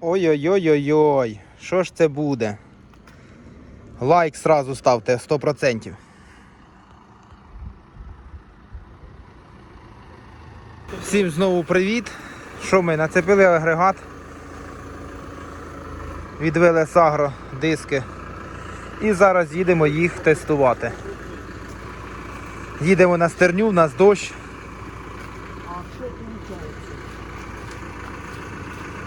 Ой-ой-ой-ой-ой. Що ж це буде? Лайк сразу ставте 100%. Всім знову привіт. Що ми нацепили агрегат. Відвели Сагро диски. І зараз їдемо їх тестувати. Їдемо на стерню, у нас дощ.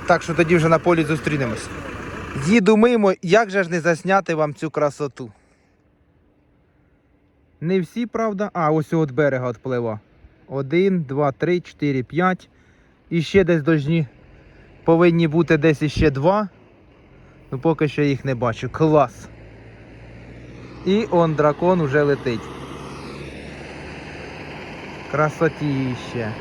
Так що тоді вже на полі зустрінемось. Їду мимо, як же ж не засняти вам цю красоту. Не всі, правда. А, ось от берега отплива. Один, два, три, чотири, п'ять. І ще десь дожні повинні бути десь іще два. Ну поки що їх не бачу. Клас. І он дракон уже летить. Красотіще.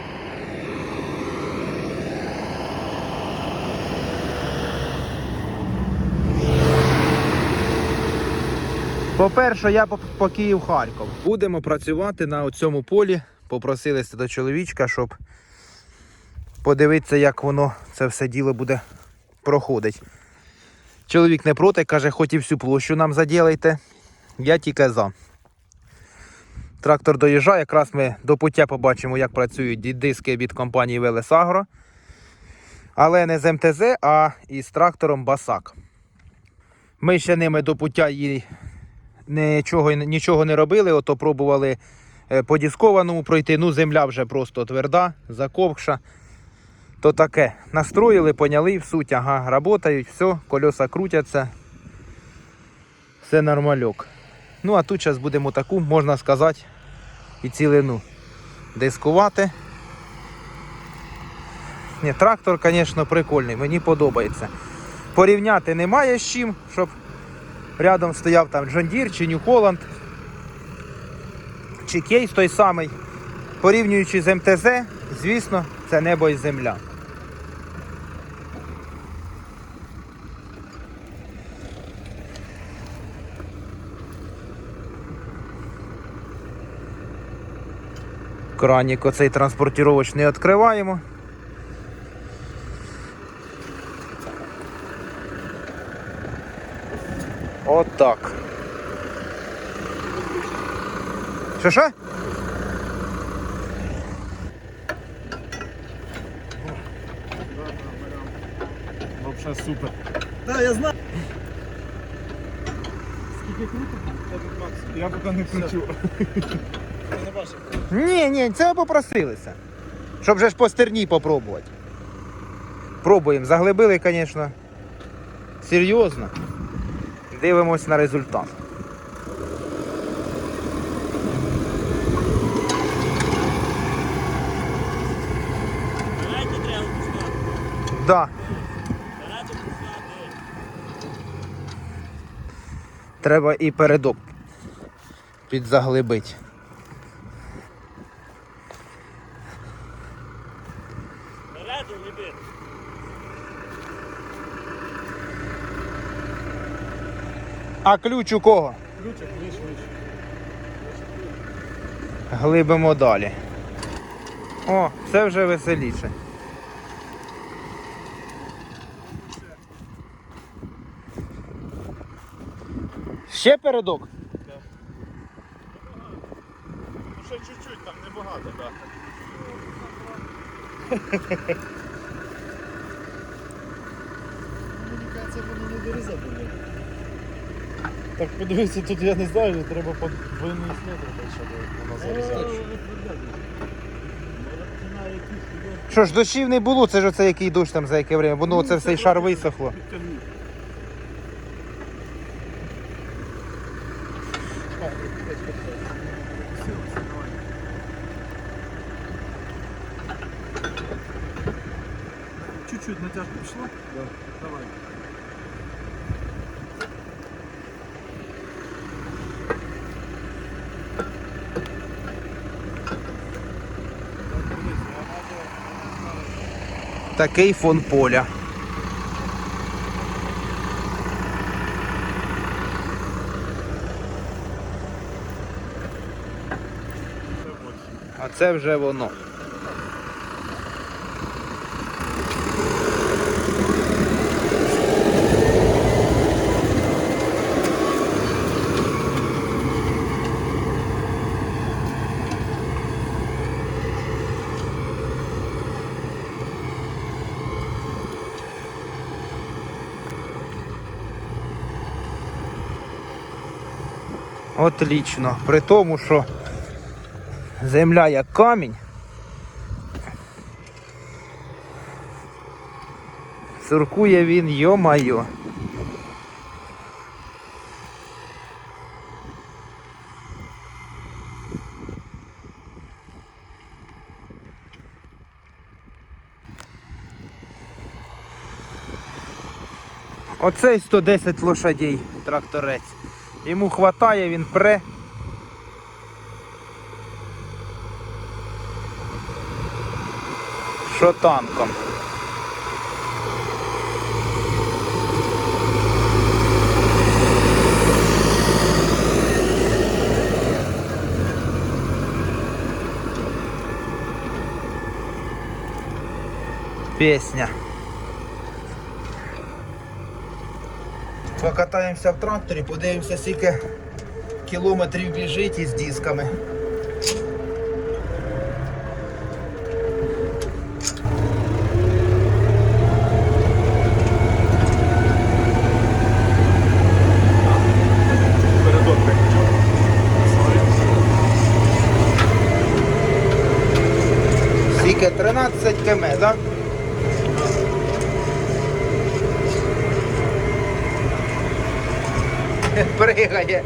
По-перше, я по, по Київ-Харків. Будемо працювати на цьому полі. Попросилися до чоловічка, щоб подивитися, як воно це все діло буде проходить. Чоловік не проти, каже, хоч і всю площу нам заділайте. Я тільки за. Трактор доїжджає, якраз ми до пуття побачимо, як працюють диски від компанії Велесагро. Але не з МТЗ, а із трактором Басак. Ми ще ними до пуття її нічого, нічого не робили, ото пробували е, по дискованому пройти. Ну, земля вже просто тверда, заковкша. То таке. Настроїли, поняли в суть, ага, працюють, все, кольоса крутяться. Все нормальок. Ну, а тут зараз будемо таку, можна сказати, і цілину дискувати. Ні, трактор, звісно, прикольний, мені подобається. Порівняти немає з чим, щоб рядом стояв там John Deere чи New Holland, чи кейс той самий. Порівнюючи з МТЗ, звісно, це небо і земля. Кранік оцей транспортірович не відкриваємо. От так. Що що? Вообще супер. Да, я знаю. Я поки не кручу. Не. Ні, ні, це ви попросилися. Щоб же ж по стерні попробувати. Пробуємо. Заглибили, звісно. Серйозно. Дивимось на результат. Да. Треба і передок підзаглибити. Ради не бити. А ключ у кого? Ключик, виш, виш. Глибимо далі. О, це вже веселіше. Ще передок? Ну ще чуть-чуть, там небагато, так. Мені кажеться, воно не дорізати. Так подивися, тут я не знаю, треба по двойний слід робити, щоб воно зарізати. Що ж, дощів не було, це ж оце який дощ там за яке время, воно оце все шар висохло. Чуть-чуть натяжка пішла? Да. Давай. Такий фон поля. А це вже воно. Отлично. При тому, що земля як камінь. Цуркує він, йо-майо. Оцей 110 лошадей тракторець. Йому хватає, він пре. Що танком. Песня. Покатаємося в тракторі, подивимося, скільки кілометрів біжить із дисками. Скільки? 13 км, так? Пригає.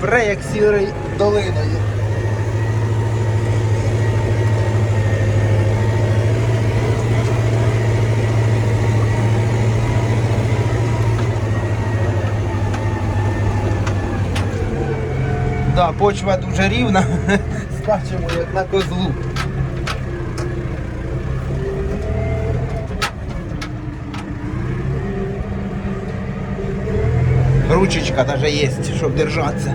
Пре як сірий долиною. Да, почва дуже рівна, скачемо як на козлу. Ручечка даже есть, чтобы держаться.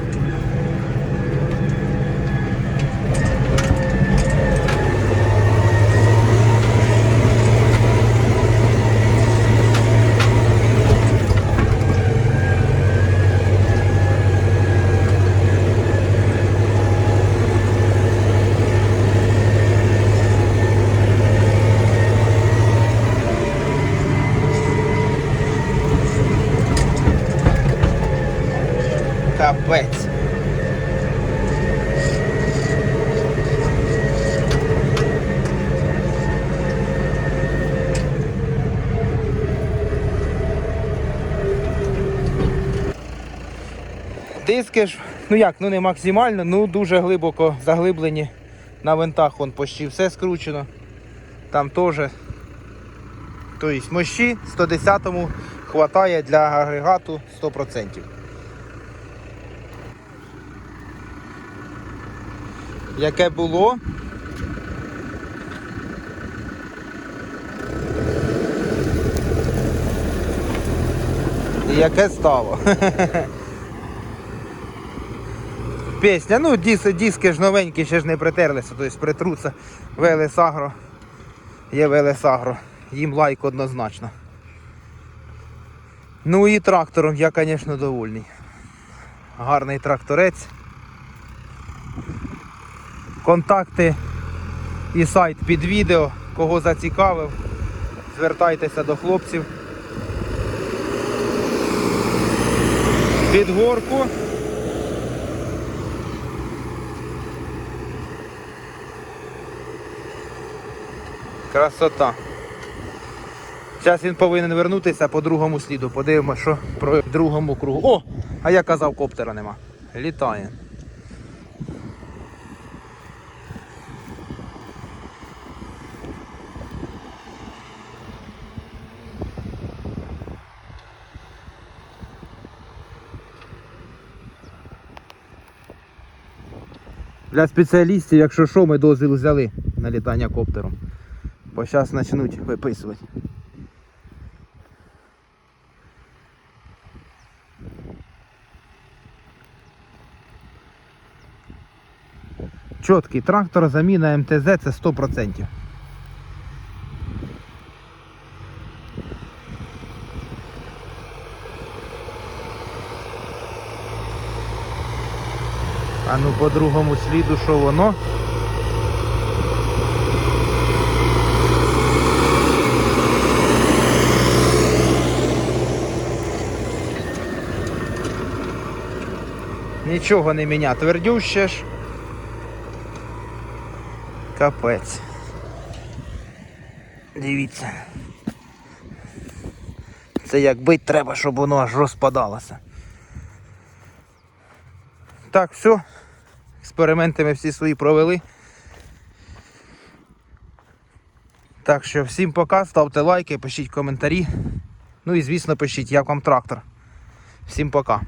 Капець. Диски ну як, ну не максимально, ну дуже глибоко заглиблені. На винтах вон почти все скручено. Там теж. Тобто мощі 110-му хватає для агрегату 100%. Яке було. І яке стало. Пісня, ну діс, диски ж новенькі, ще ж не притерлися, тобто притруться Велесагро. Є Велесагро. Їм лайк однозначно. Ну і трактором я, звісно, довольний. Гарний тракторець. Контакти і сайт під відео. Кого зацікавив, звертайтеся до хлопців. Під горку. Красота. Зараз він повинен вернутися по другому сліду. Подивимося, що про другому кругу. О! А я казав, коптера нема. Літає. Для спеціалістів, якщо що, ми дозвіл взяли на літання коптером. Бо зараз почнуть виписувати. Чіткий трактор, заміна МТЗ це 100%. А ну по другому сліду, що воно? Нічого не міня, твердюще ж. Капець. Дивіться. Це як бить треба, щоб воно аж розпадалося. Так, все. Експерименти ми всі свої провели. Так що всім пока, ставте лайки, пишіть коментарі. Ну і звісно пишіть, як вам трактор. Всім пока.